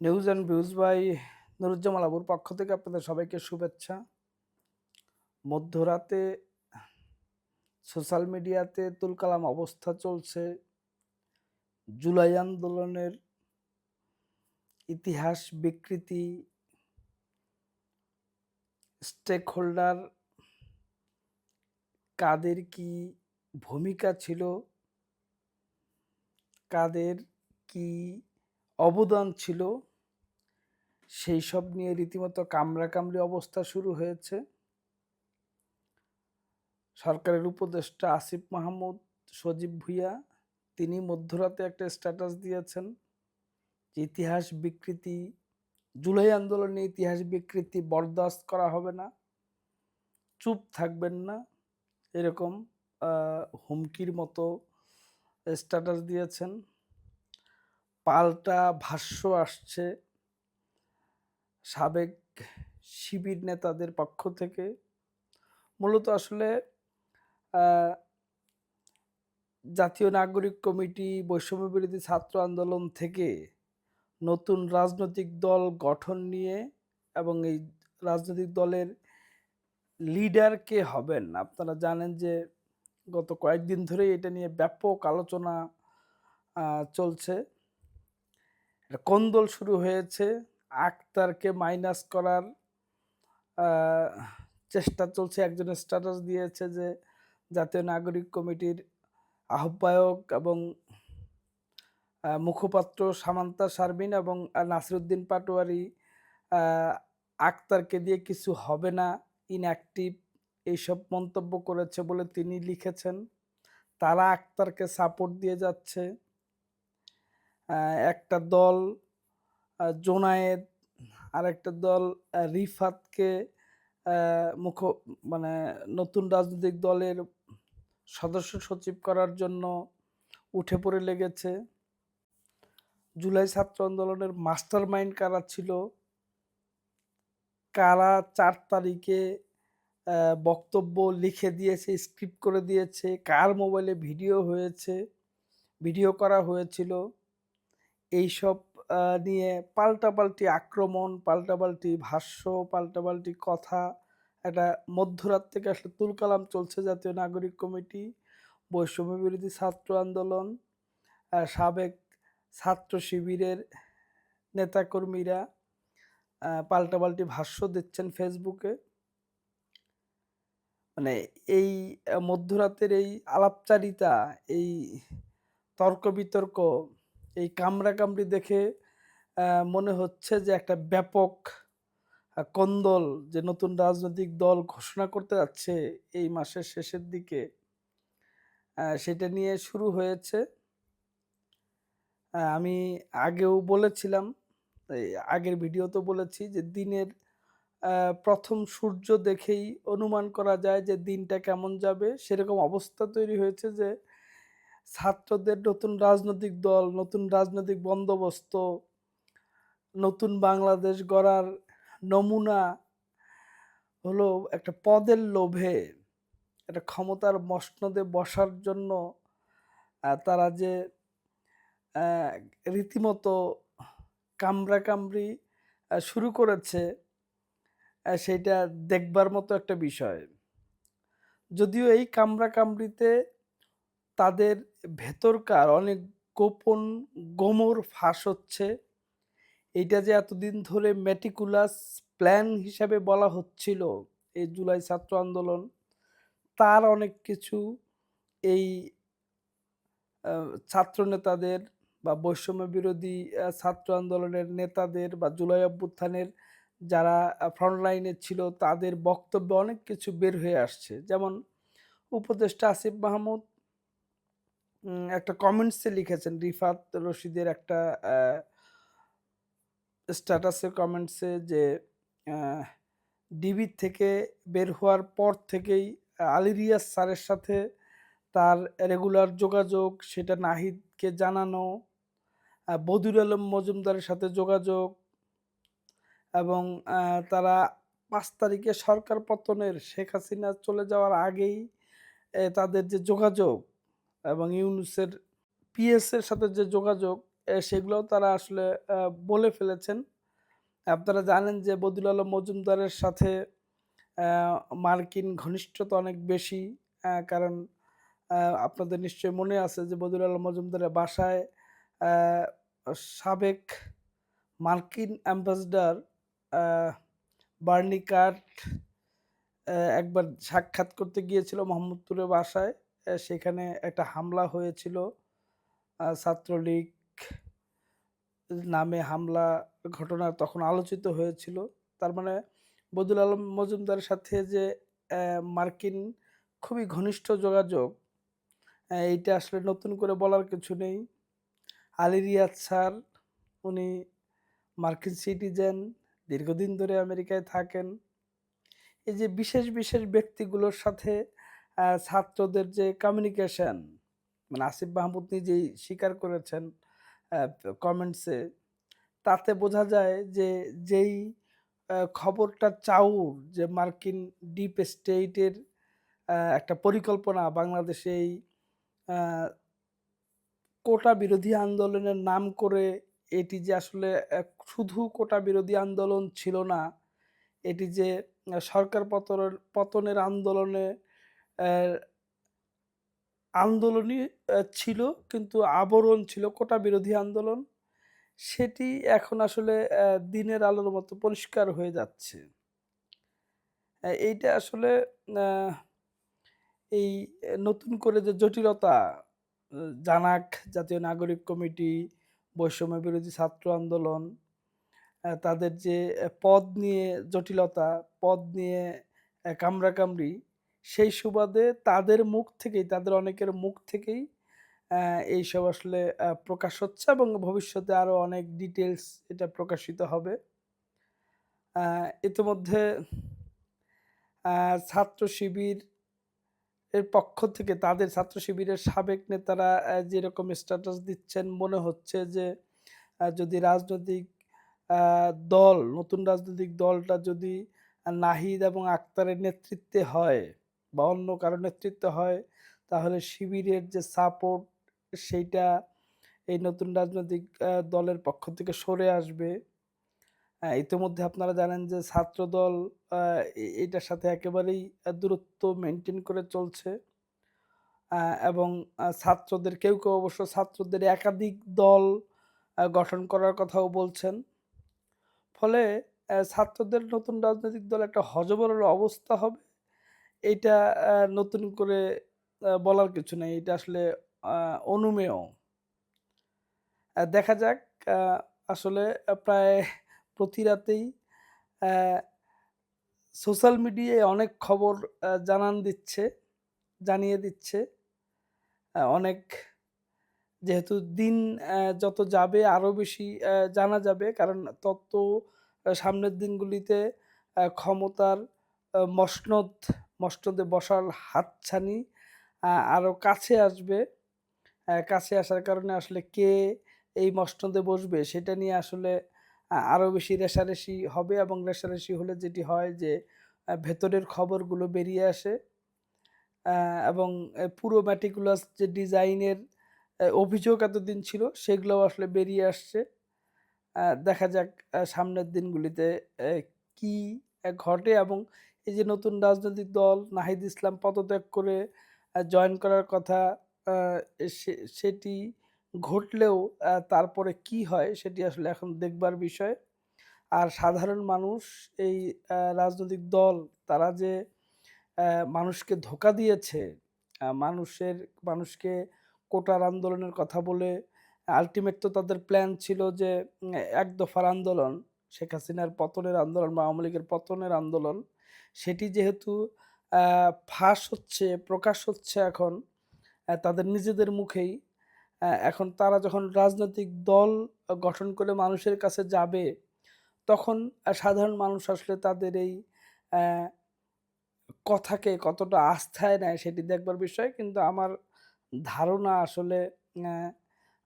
News and views by Nuruzzaman আবুর পক্ষ থেকে আপনাদের সবাইকে শুভেচ্ছা। মধ্যরাতে সোশ্যাল মিডিয়াতে তুলকালাম অবস্থা চলছে। জুলাই আন্দোলনের ইতিহাস বিকৃতি স্টেক হোল্ডার কাদের কি ভূমিকা ছিল, কাদের কি অবদান ছিল। সেই সব নিয়ে রীতিমতো কামড়াকামড়ি অবস্থা শুরু হয়েছে। সরকারের উপদেষ্টা আসিফ মাহমুদ, সজীব ভুইয়া, তিনি মধ্যরাতে একটা স্ট্যাটাস দিয়েছেন যে ইতিহাস বিকৃতি, জুলাই আন্দোলনে ইতিহাস বিকৃতি বরদাস্ত করা হবে না, চুপ থাকবেন না, এরকম হুমকির মতো স্ট্যাটাস দিয়েছেন। পাল্টা ভাষ্য আসছে সাবেক শিবির নেতাদের পক্ষ থেকে। মূলত আসলে জাতীয় নাগরিক কমিটি বৈষম্য বিরোধী ছাত্র আন্দোলন থেকে নতুন রাজনৈতিক দল গঠন নিয়ে এবং এই রাজনৈতিক দলের লিডার কে হবেন? আপনারা জানেন যে গত কয়েকদিন ধরেই এটা নিয়ে ব্যাপক আলোচনা চলছে। কোন্দল শুরু হয়েছে। আক্তারকে মাইনাস করার চেষ্টা চলছে। একজন স্ট্যাটাস দিয়েছে যে, জাতীয় নাগরিক কমিটির আহ্বায়ক এবং মুখপাত্র সামান্তা শারমিন এবং নাসিরুদ্দিন পাটোয়ারি আক্তারকে দিয়ে কিছু হবে না। ইনঅ্যাক্টিভ এইসব মন্তব্য করেছে বলে তিনি লিখেছেন। তারা আক্তারকে সাপোর্ট দিয়ে যাচ্ছে। একটা দল জোনায়েদ আর একটা দল রিফাতকে মুখ মানে নতুন রাজনৈতিক দলের সদস্য সচিব করার জন্য উঠে পড়ে লেগেছে। জুলাই ছাত্র আন্দোলনের মাস্টার মাইন্ড কারা ছিল? কারা চার তারিখে বক্তব্য লিখে দিয়েছে, স্ক্রিপ্ট করে দিয়েছে? কার মোবাইলে ভিডিও হয়েছে? ভিডিও করা হয়েছিল? এইসব নিয়ে পাল্টাপাল্টি আক্রমণ, পাল্টাপাল্টি ভাষ্য, পাল্টাপাল্টি কথা, একটা মধ্যরাত থেকে আসলে তুলকালাম চলছে জাতীয় নাগরিক কমিটি, বৈষম্য বিরোধী ছাত্র আন্দোলন সাবেক ছাত্র শিবিরের নেতাকর্মীরা পাল্টাপাল্টি ভাষ্য দিচ্ছেন ফেসবুকে। মানে এই মধ্যরাতের এই আলাপচারিতা, এই তর্ক বিতর্ক এই কামড়া কামড়ি দেখে মনে হচ্ছে যে একটা ব্যাপক কোন্দল যে নতুন রাজনৈতিক দল ঘোষণা করতে যাচ্ছে এই মাসের শেষের দিকে। সেটা নিয়ে শুরু হয়েছে। আমি আগেও বলেছিলাম আগের ভিডিওতে বলেছি যে দিনের প্রথম সূর্য দেখেই অনুমান করা যায় যে দিনটা কেমন যাবে। সেরকম অবস্থা তৈরি হয়েছে যে ছাত্রদের নতুন রাজনৈতিক দল, নতুন রাজনৈতিক বন্দোবস্ত, নতুন বাংলাদেশ গড়ার নমুনা হলো একটা পদের লোভে, একটা ক্ষমতার মসনদে বসার জন্য তারা যে রীতিমতো কামড়া কামড়ি শুরু করেছে সেইটা দেখবার মতো একটা বিষয়। যদিও এই কামড়া কামড়িতে তাদের ভেতরকার অনেক গোপন গোমর ফাঁস হচ্ছে। এইটা যে এতদিন ধরে মেটিকুলাস প্ল্যান হিসাবে বলা হচ্ছিল এই জুলাই ছাত্র আন্দোলন, তার অনেক কিছু এই ছাত্র নেতাদের বা বৈষম্য বিরোধী ছাত্র আন্দোলনের নেতাদের বা জুলাই অভ্যুত্থানের যারা ফ্রন্ট লাইনে ছিল, তাদের বক্তব্যে অনেক কিছু বের হয়ে আসছে। যেমন উপদেষ্টা আসিফ মাহমুদ একটা কমেন্টসে লিখেছেন, রিফাত রশিদের একটা স্ট্যাটাসের কমেন্টসে যে ডিবি থেকে বের হওয়ার পর থেকেই আলী রিয়াজ স্যারের সাথে তার রেগুলার যোগাযোগ, সেটা নাহিদকে জানানো বদিউল আলম মজুমদারের সাথে যোগাযোগ এবং তারা পাঁচ তারিখে সরকার পতনের শেখ হাসিনা চলে যাওয়ার আগেই তাদের যে যোগাযোগ এবং ইউনুসের পিএস এর সাথে যে যোগাযোগ সেগুলোও তারা আসলে বলে ফেলেছেন। আপনারা জানেন যে বদিউল আলম মজুমদারের সাথে মার্কিন ঘনিষ্ঠতা অনেক বেশি। কারণ আপনাদের নিশ্চয়ই মনে আছে যে বদিউল আলম মজুমদারের বাসায় সাবেক মার্কিন অ্যাম্বাসডার, আ, বার্নি কার্ট একবার সাক্ষাৎ করতে গিয়েছিল মোহাম্মদপুরের বাসায়। সেখানে একটা হামলা হয়েছিল। ছাত্রলীগ নামে হামলা ঘটনা তখন আলোচিত হয়েছিল। তার মানে বদুল আলম মজুমদারের সাথে যে মার্কিন খুবই ঘনিষ্ঠ যোগাযোগ, এইটা আসলে নতুন করে বলার কিছু নেই। আলী রিয়াজ স্যার উনি মার্কিন সিটিজেন, দীর্ঘদিন ধরে আমেরিকায় থাকেন। এই যে বিশেষ, বিশেষ ব্যক্তিগুলোর সাথে ছাত্রদের যে কমিউনিকেশন মানে আসিফ মাহমুদ নিজেই স্বীকার করেছেন কমেন্টসে। তাতে বোঝা যায় যে যেই খবরটা চাউর যে মার্কিন ডিপ স্টেটের একটা পরিকল্পনা বাংলাদেশে এই কোটা বিরোধী আন্দোলনের নাম করে এটি যে আসলে শুধু কোটা বিরোধী আন্দোলন ছিল না, এটি যে সরকার পতনের পতনের আন্দোলনে আন্দোলনই ছিল কিন্তু আবরণ ছিল কোটা বিরোধী আন্দোলন। সেটি এখন আসলে দিনের আলোর মতো পরিষ্কার হয়ে যাচ্ছে। এইটা আসলে এই নতুন করে যে জটিলতা জানাক জাতীয় নাগরিক কমিটি, বৈষম্য বিরোধী ছাত্র আন্দোলন, তাদের যে পদ নিয়ে জটিলতা, পদ নিয়ে কামড়াকামড়ি, সেই সুবাদে তাদের মুখ থেকেই, তাদের অনেকের মুখ থেকেই এইসব আসলে প্রকাশ হচ্ছে এবং ভবিষ্যতে আরও অনেক ডিটেলস এটা প্রকাশিত হবে। ইতিমধ্যে ছাত্র শিবির এর পক্ষ থেকে তাদের ছাত্র শিবিরের সাবেক নেতারা যেরকম স্ট্যাটাস দিচ্ছেন মনে হচ্ছে যে যদি রাজনৈতিক দল, নতুন রাজনৈতিক দলটা যদি নাহিদ এবং আক্তারের নেতৃত্বে হয় বা অন্য কারও নেতৃত্বে হয়, তাহলে শিবিরের যে সাপোর্ট সেইটা এই নতুন রাজনৈতিক দলের পক্ষ থেকে সরে আসবে। ইতিমধ্যে আপনারা জানেন যে ছাত্রদল আ এ এটার সাথে একেবারেই দূরত্ব মেইনটেইন করে চলছে। এবং ছাত্রদের কেউ, কেউ অবশ্য ছাত্রদের একাধিক দল গঠন করার কথাও বলছেন। ফলে ছাত্রদের নতুন রাজনৈতিক দল একটা হযবরল অবস্থা হবে। এইটা নতুন করে বলার কিছু নাই। এটা আসলে অনুমেয়। দেখা যাক আসলে প্রায় প্রতি রাতেই সোশ্যাল মিডিয়ায় অনেক খবর জানান দিচ্ছে, জানিয়ে দিচ্ছে। অনেক যেহেতু দিন যত যাবে আরও বেশি জানা যাবে। কারণ তত সামনের দিনগুলিতে ক্ষমতার মসনদ মসনদে বসার হাতছানি, আ, আরও কাছে আসবে। কাছে আসার কারণে আসলে কে এই মসনদে বসবে সেটা নিয়ে আসলে আরও বেশি রেষারেষি হবে এবং রেষারেষি হলে যেটি হয় যে ভেতরের খবরগুলো বেরিয়ে আসে। এবং পুরো meticulous যে ডিজাইনের অভিযোগ এতদিন ছিল সেগুলোও আসলে বেরিয়ে আসছে। দেখা যাক সামনের দিনগুলিতে কি ঘটে এবং এই যে নতুন রাজনৈতিক দল নাহিদ ইসলাম পদত্যাগ করে জয়েন করার কথা সেটি ঘটলেও তারপরে কি হয় সেটি আসলে এখন দেখবার বিষয়। আর সাধারণ মানুষ এই রাজনৈতিক দল তারা যে মানুষকে ধোকা দিয়েছে, মানুষের মানুষকে কোটার আন্দোলনের কথা বলে আল্টিমেট তো তাদের প্ল্যান ছিল যে এক দফার আন্দোলন, শেখ হাসিনার পতনের আন্দোলন বা আওয়ামী লীগের পতনের আন্দোলন। সেটি যেহেতু ফাঁস হচ্ছে, প্রকাশ হচ্ছে এখন তাদের নিজেদের মুখেই। এখন তারা যখন রাজনৈতিক দল গঠন করে মানুষের কাছে যাবে, তখন সাধারণ মানুষ আসলে তাদের এই কথাকে কতটা আস্থায় নেয় সেটি দেখবার বিষয়। কিন্তু আমার ধারণা আসলে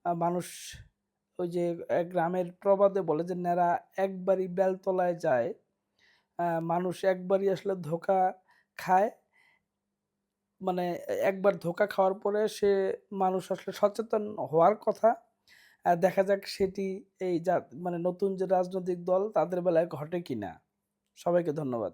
মানুষ ওই যে গ্রামের প্রবাদে বলে যে, "ন্যাড়া একবারই বেলতলায় যায়।" মানুষ একবারই আসলে ধোকা খায়। মানে একবার ধোকা খাওয়ার পরে সে মানুষ আসলে সচেতন হওয়ার কথা। দেখা যাক সেটি এই যা মানে নতুন যে রাজনৈতিক দল তাদের বেলায় ঘটে কিনা। সবাইকে ধন্যবাদ।